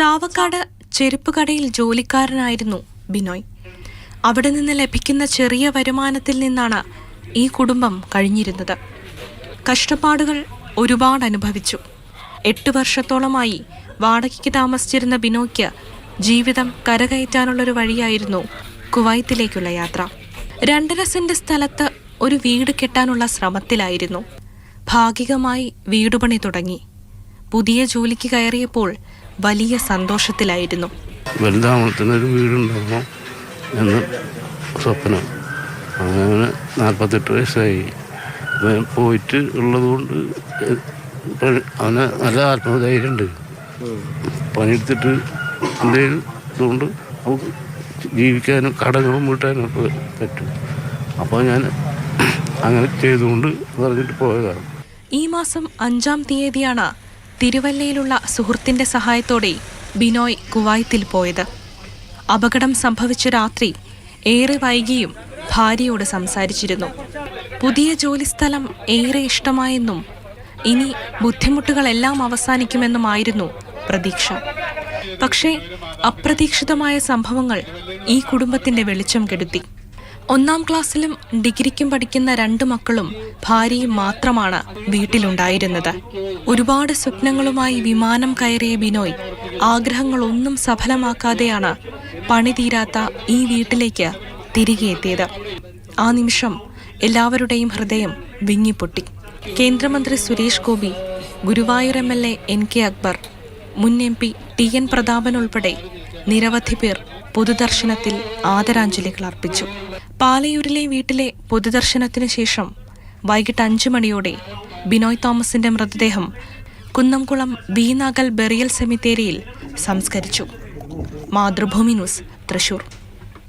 ചാവക്കാട് ചെരുപ്പ് കടയിൽ ജോലിക്കാരനായിരുന്നു ബിനോയ്. അവിടെ നിന്ന് ലഭിക്കുന്ന ചെറിയ വരുമാനത്തിൽ നിന്നാണ് ഈ കുടുംബം കഴിഞ്ഞിരുന്നത്. കഷ്ടപ്പാടുകൾ ഒരുപാട് അനുഭവിച്ചു. എട്ട് വർഷത്തോളമായി വാടകയ്ക്ക് താമസിച്ചിരുന്ന ബിനോയ്ക്ക് ജീവിതം കരകയറ്റാനുള്ളൊരു വഴിയായിരുന്നു കുവൈത്തിലേക്കുള്ള യാത്ര. രണ്ടര സെന്റ് സ്ഥലത്ത് ഒരു വീട് കെട്ടാനുള്ള ശ്രമത്തിലായിരുന്നു. ഭാഗികമായി വീടുപണി തുടങ്ങി. പുതിയ ജോലിക്ക് കയറിയപ്പോൾ വലിയ സന്തോഷത്തിലായിരുന്നു. വലുതാമത്തിന് ഒരു വീടുണ്ടാകുമോ എന്ന് സ്വപ്നം. അങ്ങനെ നാൽപ്പത്തെട്ട് വയസ്സായി. പോയിട്ട് ഉള്ളതുകൊണ്ട് അവന് നല്ല ആത്മധൈര്യമുണ്ട്. പണിയെടുത്തിട്ട് എന്തെങ്കിലും ഇതുകൊണ്ട് ജീവിക്കാനും കടകളും വീട്ടാനും ഒക്കെ പറ്റും. അപ്പോൾ ഞാൻ അങ്ങനെ ചെയ്തുകൊണ്ട് പറഞ്ഞിട്ട് പോയതാണ്. ഈ മാസം അഞ്ചാം തീയതിയാണ് തിരുവല്ലയിലുള്ള സുഹൃത്തിന്റെ സഹായത്തോടെ ബിനോയ് കുവൈത്തിൽ പോയത്. അപകടം സംഭവിച്ച രാത്രി ഏറെ വൈകിയും ഭാര്യയോട് സംസാരിച്ചിരുന്നു. പുതിയ ജോലിസ്ഥലം ഏറെ ഇഷ്ടമായെന്നും ഇനി ബുദ്ധിമുട്ടുകളെല്ലാം അവസാനിക്കുമെന്നുമായിരുന്നു പ്രതീക്ഷ. പക്ഷേ അപ്രതീക്ഷിതമായ സംഭവങ്ങൾ ഈ കുടുംബത്തിന്റെ വെളിച്ചം കെടുത്തി. ഒന്നാം ക്ലാസ്സിലും ഡിഗ്രിക്കും പഠിക്കുന്ന രണ്ട് മക്കളും ഭാര്യയും മാത്രമാണ് വീട്ടിലുണ്ടായിരുന്നത്. ഒരുപാട് സ്വപ്നങ്ങളുമായി വിമാനം കയറിയ ബിനോയ് ആഗ്രഹങ്ങളൊന്നും സഫലമാക്കാതെയാണ് പണി തീരാത്ത ഈ വീട്ടിലേക്ക് തിരികെ എത്തിയത്. ആ നിമിഷം എല്ലാവരുടെയും ഹൃദയം വിങ്ങിപ്പൊട്ടി. കേന്ദ്രമന്ത്രി Suresh Gopi Guruvayur M L A N K Akbar മുൻ M P T N Prathapan ഉൾപ്പെടെ നിരവധി പേർ പൊതുദർശനത്തിൽ ആദരാഞ്ജലികൾ അർപ്പിച്ചു. പാലയൂരിലെ വീട്ടിലെ പൊതുദർശനത്തിന് ശേഷം വൈകിട്ട് അഞ്ചു മണിയോടെ ബിനോയ് തോമസിന്റെ മൃതദേഹം കുന്നംകുളം ബീനാഗൽ ബെറിയൽ സെമിത്തേരിയിൽ സംസ്കരിച്ചു. മാതൃഭൂമി ന്യൂസ് തൃശൂർ.